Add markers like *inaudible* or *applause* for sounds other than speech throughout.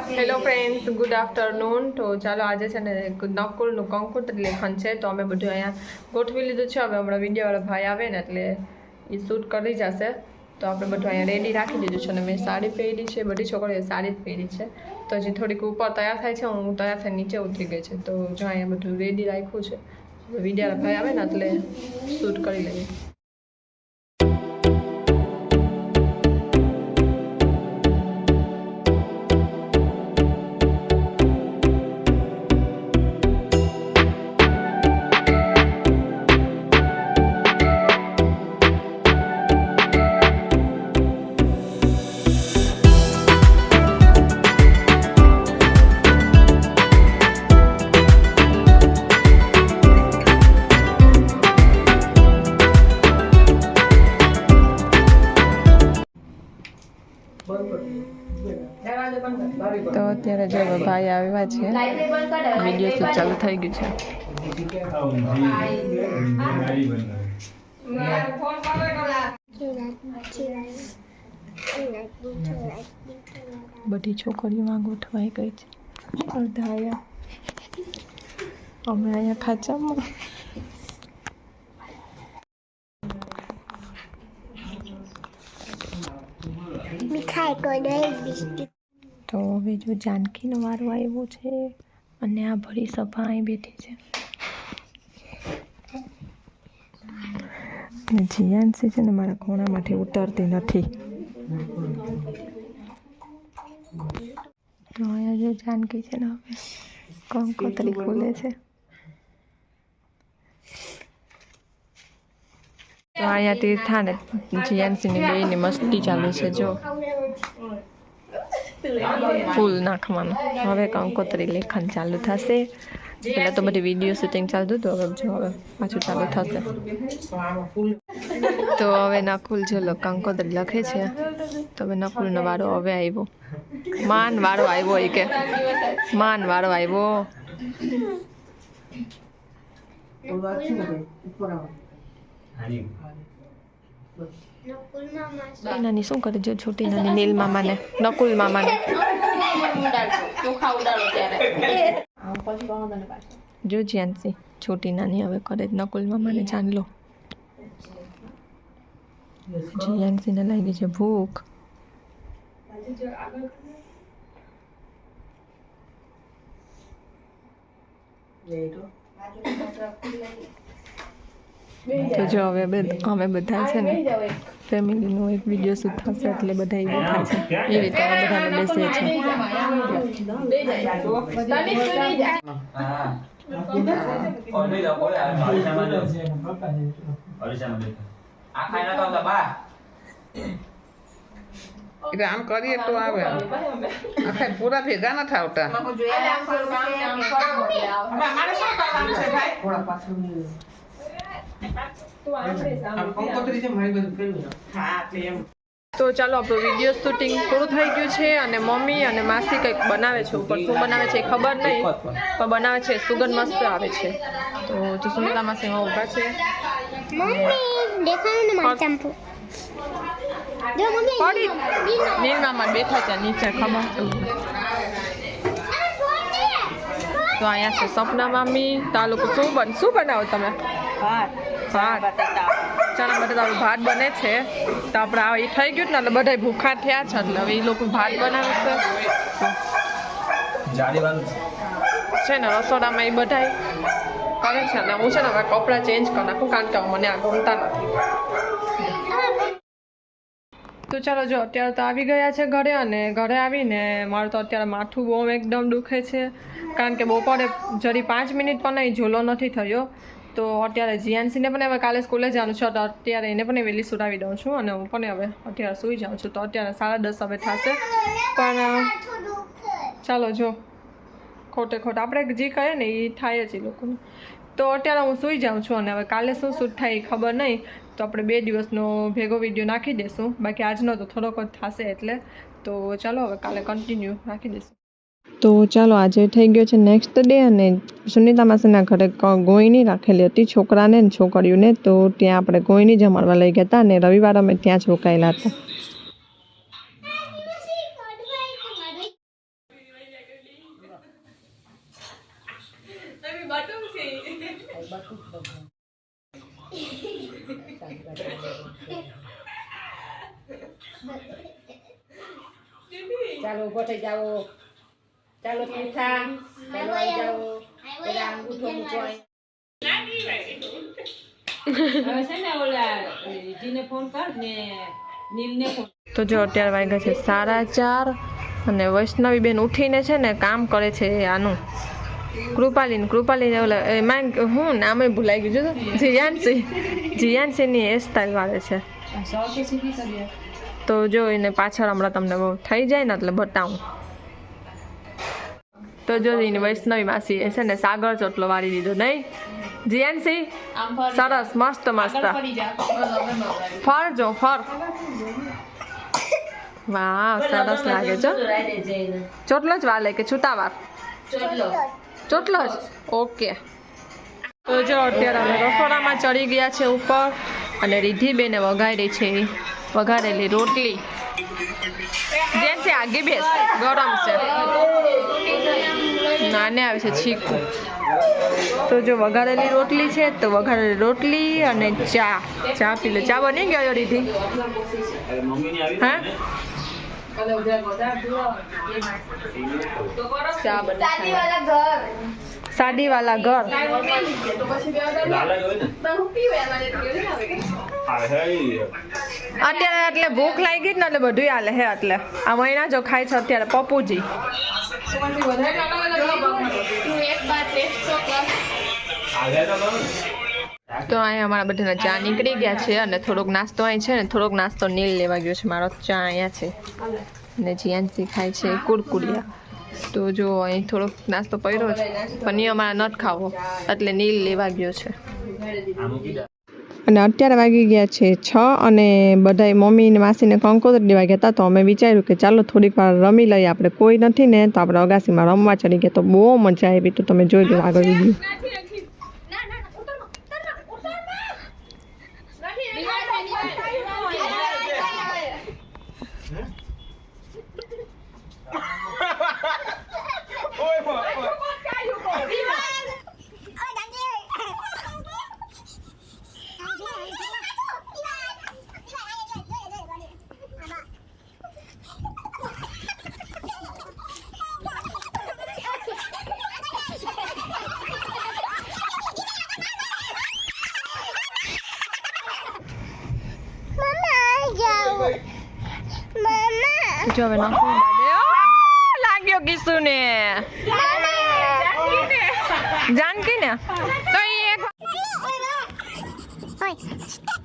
Hello friends good afternoon તો ચાલો આજે છે ને નકુલનું કંકોત્રી લેખન છે. તો અમે બધું અહીંયા ગોઠવી લીધું છે. હવે હમણાં વિડીયોવાળા ભાઈ આવે ને એટલે એ શૂટ કરી જશે. તો આપણે બધું અહીંયા રેડી રાખી દીધું છે અને મેં સાડી પહેરી છે. બધી છોકરીઓએ સાડી જ પહેરી છે. તો હજી થોડીક ઉપર તૈયાર થાય છે. હું તૈયાર થઈને નીચે ઉતરી ગઈ છે. તો જો અહીંયા બધું રેડી રાખ્યું છે. હવે ભાઈ આવે ને એટલે શૂટ કરી લઈએ. તો અત્યારે જો ભાઈ આવ્યા છે. વીડિયો શૂટ ચાલુ થઈ ગયું છે. બધી છોકરીઓમાં ગોઠવાઈ ગઈ છે. અડધા આવ્યા અમે અહીંયા ખાચામાં. તો હવે જો જાનકીનો વારો આવ્યો છે અને આ ભરી સભા અહીં બેઠી છે. અને જીયાનસી છે ને મારા ખૂણામાંથી ઉતરતી નથી. તો અહીંયા જો જાનકી છે ને હવે કંકોત્રી ખુલે છે. તો અહીંયા તીર્થા ને જીયાનસીની બેયની મસ્તી ચાલુ છે, જો. ફૂલ નાખવાનું. હવે કંકોત્રી લેખન ચાલુ થશે. પહેલાં તો બધી વીડિયો શૂટિંગ ચાલતું હતું હવે જો, હવે પાછું ચાલુ થશે. તો હવે નકુલ જો કંકોત્રી લખે છે. તો હવે નકુલનો વારો હવે આવ્યો. માન વારો આવ્યો એ કે. માન વારો આવ્યો. નાની શું કરે જો છોટી નાની નીલ મામાને. નકુલ મામાને. જો જ્યાંસી છોટી નાની હવે કરે નકુલ મામાને જાણ લો. જ્યાંસીને લાગી છે ભૂખ. તો જો હવે બે- અમે બધા છે ને ફેમિલીનો એક વીડિયો શૂટ થશે એટલે બધા એવું થશે એ રીતે અમે બધાને બેસીએ છીએ એટલે આમ કરીએ તો આવે આખા પૂરા ભેગા નથી આવતા તો ચાલો આપણો વીડિયો શૂટિંગ પૂરું થઈ ગયું છે અને મમ્મી અને માસી કંઈક બનાવે છે ઉપર શું બનાવે છે ખબર નહીં પણ બનાવે છે સુગંધ મસ્ત આવે છે. તો જો સુનિતા માસી એમાં ઊભા છે. નીરમામાં બેઠા છે નીચે ખબર તો અહીંયા છે સપના મામી. તો આ લોકો શું બન શું બનાવો તમે? ભાત ચણા બટાટાનું ભાત બને છે. તો આપણે આ એ થઈ ગયું ને એટલે બધા ભૂખા થયા છે એટલે હવે એ લોકો ભાત બનાવે છે. છે. ને રસોડામાં એ બધા કરે છે ને હું છે ને હવે કપડાં ચેન્જ કરી નાખું કારણ કે મને આ ગમતા નથી. તો ચાલો જો અત્યારે તો આવી ગયા છે ઘરે અને ઘરે આવીને મારું તો અત્યારે માથું બહુ એકદમ દુખે છે. કારણ કે બપોરે જરી પાંચ મિનિટ પણ નહીં ઝોલો નથી થયો. તો અત્યારે જીયાનસીને પણ હવે કાલે સ્કૂલે જવાનું છે, તો અત્યારે એને પણ વહેલી સુરાવી દઉં છું અને હું પણ હવે અત્યારે સૂઈ જાઉં છું. તો અત્યારે સાડા દસ હવે થશે. પણ ચાલો જો, ખોટે ખોટ. આપણે જે કહીએ ને એ થાય જ એ લોકોને. તો અત્યારે હું સૂઈ જાઉં છું અને હવે કાલે શું શૂટ થાય એ ખબર નહીં. તો આપણે બે દિવસનો ભેગો વીડિયો નાખી દઈશું બાકી આજનો તો થોડોક જ થશે એટલે. તો ચાલો હવે કાલે કન્ટિન્યુ રાખી દઈશું તો ચાલો, આજે થઈ ગયો છે નેક્સ્ટ ડે અને સુનિતા માસીના ઘરે ગોઈની રાખેલી હતી છોકરાને ને છોકરીઓને. તો ત્યાં આપણે ગોઈની જમાડવા લઈ ગયા હતા અને રવિવાર અમે ત્યાં જ રોકાયેલા હતા. ચાલો, ઊભો જાઓ. ચાલો ચાલો આવી જાઓ. પેલા અંગૂઠો મૂકો હવે છે ને ઓલા જીને ફોન કર ને નીલને ફોન તો જો અત્યારે વાગ્યા છે સાડા ચાર અને વૈષ્ણવી બેન ઉઠીને છે ને કામ કરે છે આનું. કૃપાલીન કૃપાલીન ઓલા એમાં હું નામે ભૂલાઈ ગયું. જો જીયાનસિંહ જીયાનસિંહની જીયાનસીની હેરસ્ટાઈલ વાળે છે. તો જો એને પાછળ હમણાં તમને બહુ થઈ જાય ને એટલે બતાવું. તો જો વૈષ્ણવી માસી હશે છે ને સાગર ચોટલો વાળી દીધો નહીં? જીએનસી સરસ મસ્ત મસ્ત. ફરજો ફર જો ફર. વાહ સરસ લાગે છો ચોટલો જ વાલે કે છૂટા વાર ચોટલો જ? ઓકે. તો જો અત્યારે અમે રસોડામાં ચડી ગયા છે ઉપર અને રિદ્ધિબેને વઘારી છે વઘારેલી રોટલી. જેમ છે આગી બેસ. ગરમ છે. નાને આવે છે છીકું તો જો વઘારેલી રોટલી છે તો વઘારેલી રોટલી અને ચા. ચા પી લે. ચા બની ગયો રિદ્ધિ હા? ચા બની સાદી વાલા ઘર. અત્યારે એટલે ભૂખ લાગી ગઈ ને એટલે બધું હાલે હે એટલે. આ મહિના જો ખાય છે અત્યારે પપ્પુજી. તો અહીંયા અમારા બધાના ચા નીકળી ગયા છે અને થોડોક નાસ્તો અહીં છે ને થોડોક નાસ્તો નીલ લેવા ગયો છે. મારો ચા અહીંયા છે. અને જીયાનસી ખાય છે કુરકુરિયા. તો જો, અહીં થોડોક નાસ્તો પડ્યો છે. પણ અમારે નથી ખાવો. એટલે નીલ લેવા ગયો છે. અને અત્યારે વાગી ગયા છે છ અને બધાય મમ્મી ને માસીને કંકોત્રી દેવા ગયા હતા. તો અમે વિચાર્યું કે ચાલો થોડીક વાર રમી લઈએ. આપણે કોઈ નથી ને, તો આપણે અગાસીમાં રમવા ચડી ગયા. તો બહુ મજા આવી. તો તમે જોઈ લો આગળ વીડિયો. મમ્મા જો હવે નાખું લાગ્યો કિસુને જાનકી ને તો ઈ એક ઓય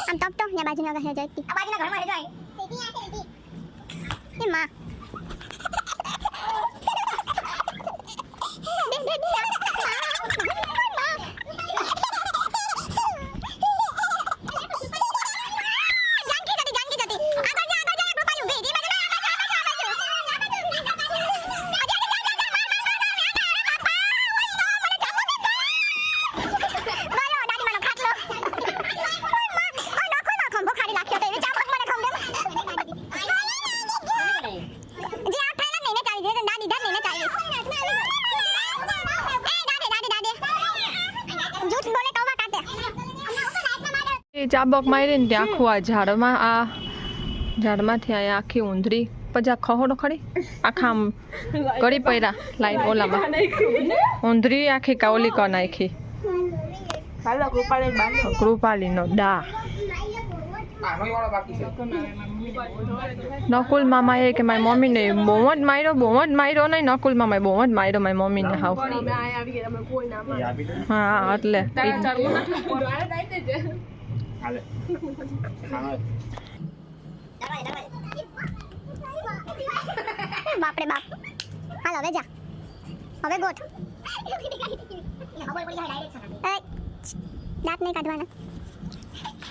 આમ ટપ ટપ ને બાજુના ઘરે જતી આ બાજુના ઘરમાં જાય એ માં જાનકી જતી જાનકી જતી આગળ જા આગળ જા કૃપાલી ઊભી હતી બાજુ જૂઠ બોલે કૌવા કાટે એ ચાબક મારી ને ત્યાં આખું આ ઝાડમાં આ ઝાડમાંથી અહીંયા આખી ઊંધરી પછી આ ખહોડો ખડી આખા આમ કરી પડ્યા લાઈટ ઓલામાં. ઊંધરી આખી કાવલી કર નાખી. કૃપાલીનો દા. નકુલ મામા એ કે મારી મમ્મીને બહુ જ માર્યો બહુ જ માર્યો નહીં નકુલ મામાએ બહુ જ માર્યો મારી મમ્મીને હાવ. હા એટલે. *laughs* બાપરે બાપ હાલ હવે જા હવે ગોઠ એ, દાંત નહીં કાઢવાના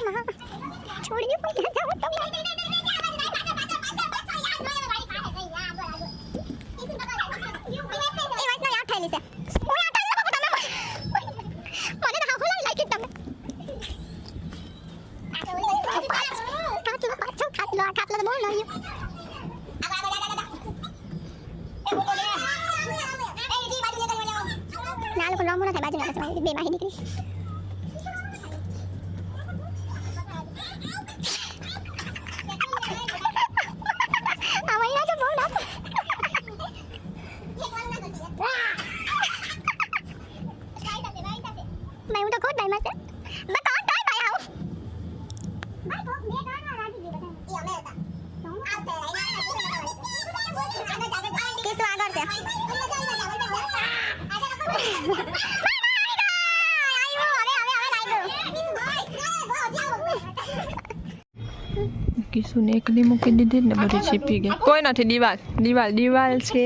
મા, છોડી દે પણ ક્યાં જાઉં તમે એ વાતનો યાદ થયેલી છે હું યાદ થયેલી બાપા તમે મને તો હાફો લાગી તમે ખાટલો પાછો ખાટલો આ ખાટલો તો બહુ લોહી ના લોકો રમવું નથી બાજુ બે માહી દીકરી શું ને એકલી મૂકી દીધી ને બધું છીપી ગઈ. કોઈ નથી દિવાલ દિવાલ દિવાલ છે.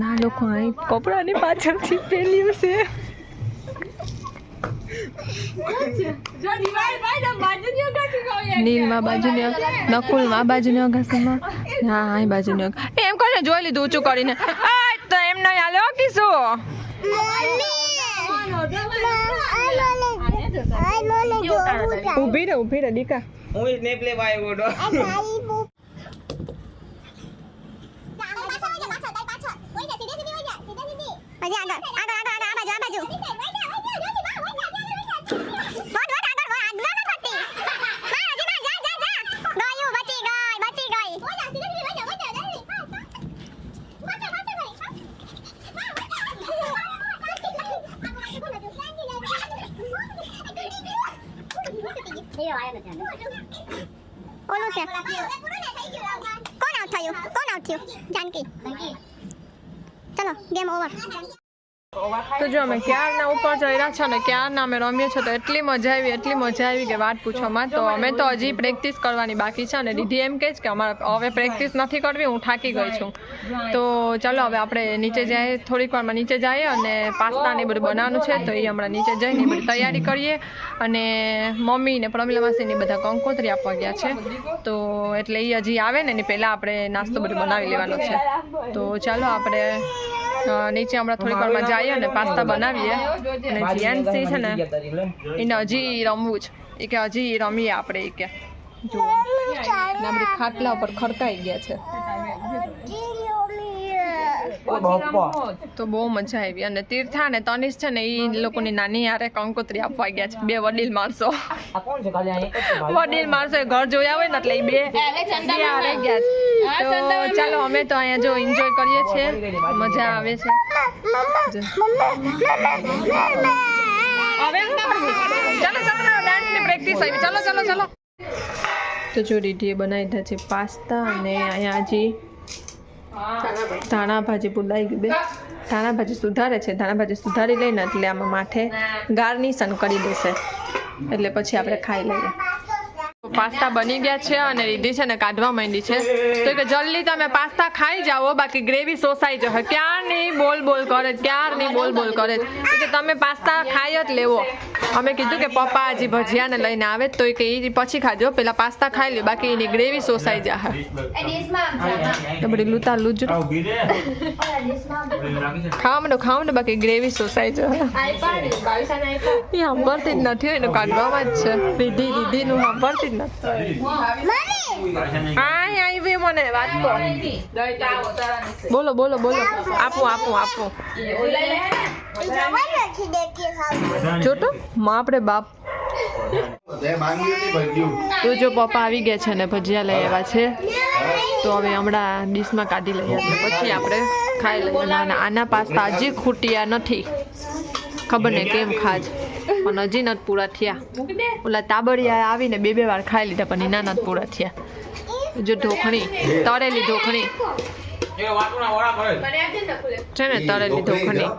ના લોકો અહીં કપડાની પાછળથી પેલ્યું છે. ગયો નીલમાં બાજુની નકુલમાં બાજુની અગાસીમાં હા અહીં બાજુની એમ કરીને જોઈ લીધું ઊંચું કરીને. આ તો એમ નહીં હાલે કિશું ઊભી રે ઊભી રે દીકા હું જ નહીં લેવા આવ્યો હતો હજી આગળ આગળ આગળ આગળ આ બાજુ આ બાજુ વોટ વોટ આગળ વોટ આગળ ના પડતી હા હજી ના જા જા જા ગયું બચી ગઈ બચી ગઈ ઓલું છે કોણ આઉટ થયું કોણ આઉટ થયું જાનકી ચલો ગેમ ઓવર તો જો અમે ક્યારના ઉપર ચડ્યા છે ને ક્યારના અમે રમીએ છીએ, તો એટલી મજા આવી, એટલી મજા આવી કે વાત પૂછવામાં. તો અમે તો હજી પ્રેક્ટિસ કરવાની બાકી છે અને દીદી એમ કહે છે કે અમારે હવે પ્રેક્ટિસ નથી કરવી, હું થાકી ગઈ છું. તો ચાલો હવે આપણે નીચે જઈએ, થોડીક વારમાં નીચે જઈએ અને પાસ્તા ને બધું બનાવવાનું છે, તો એ હમણાં નીચે જઈને બધી તૈયારી કરીએ. અને મમ્મી ને પ્રમિલા બધા કંકોત્રી આપવા ગયા છે. તો એટલે એ હજી આવે ને, એની પહેલાં આપણે નાસ્તો બધું બનાવી લેવાનો છે. તો ચાલો આપણે નીચે હમણાં થોડીક વારમાં જઈએ અને પાસ્તા બનાવીએ. અને જીએનસી છે ને એને હજી રમવું છે. એ કે હજી રમીએ આપણે એ કે. ને બધી ખાટલા ઉપર ખડકાઈ ગયા છે. તો બહુ મજા આવી. અને તીર્થા અને તનિષ છે ને એ લોકોની નાની હારે કંકોત્રી આપવા ગયા છે. બે વડીલ માણસો. વડીલ માણસો ઘર જોયા હોય ને એટલે એ બે હારે ગયા છે. તો ચાલો અમે તો અહીંયા જો એન્જોય કરીએ છીએ. મજા આવે છે. હવે એમ ના કરવું. ચાલો ચાલો ડાન્સની પ્રેક્ટિસ આવી. ચાલો ચાલો ચાલો. તો જો દીદીએ બનાવી દીધા છે પાસ્તા અને અહીંયા હજી ધાણા ભાજી પુલાઈ ગઈ બે. ધાણા ભાજી સુધારે છે. ધાણા ભાજી સુધારી લઈને એટલે આમાં માથે ગાર્નિશન કરી દેશે. એટલે પછી આપણે ખાઈ લઈએ. પાસ્તા બની ગયા છે અને રીધી છે ને કાઢવા માંડી છે. તો કે જલ્દી તમે પાસ્તા ખાઈ જાઓ બાકી ગ્રેવી સોસાઈ જશે. ક્યારની બોલ બોલ કરે ક્યારની બોલ બોલ કરે. કે તમે પાસ્તા ખાઈ જ લેવો. અમે કીધું કે પપ્પા હજી ભજીયાને લઈને આવે તો કે એ પછી ખાજો. પેલા પાસ્તા ખાઈ લ્યો બાકી એની ગ્રેવી સોસાઈ જશે. તો બધી લૂતા લૂજરું ખાવા માંડો ખાવા માંડો બાકી ગ્રેવી સોસાઈ જશે. એ સાંભળતી જ નથી હોય ને કાઢવામાં જ છે. રીધી રીધીનું સાંભળતી જ નથી. મને વાત તો. બોલો બોલો બોલો. આપું આપું આપું. જોતો માં આપણે બાપ. તો જો પપ્પા આવી ગયા છે ને ભજીયા લઈ આવ્યા છે, તો હવે હમણાં ડીશમાં કાઢી લઈએ પછી આપણે ખાઈ લઈએ. આના પાસ્તા હજી ખૂટ્યા નથી. ખબર ને કેમ ખાજ. પણ હજી નથી પૂરા થયા. ઓલા તાબડિયા આવીને બે બે વાર ખાઈ લીધા, પણ એના નથી પૂરા થયા. જો ઢોકણી તળેલી ઢોકણી છે ને, તળેલી ઢોકણી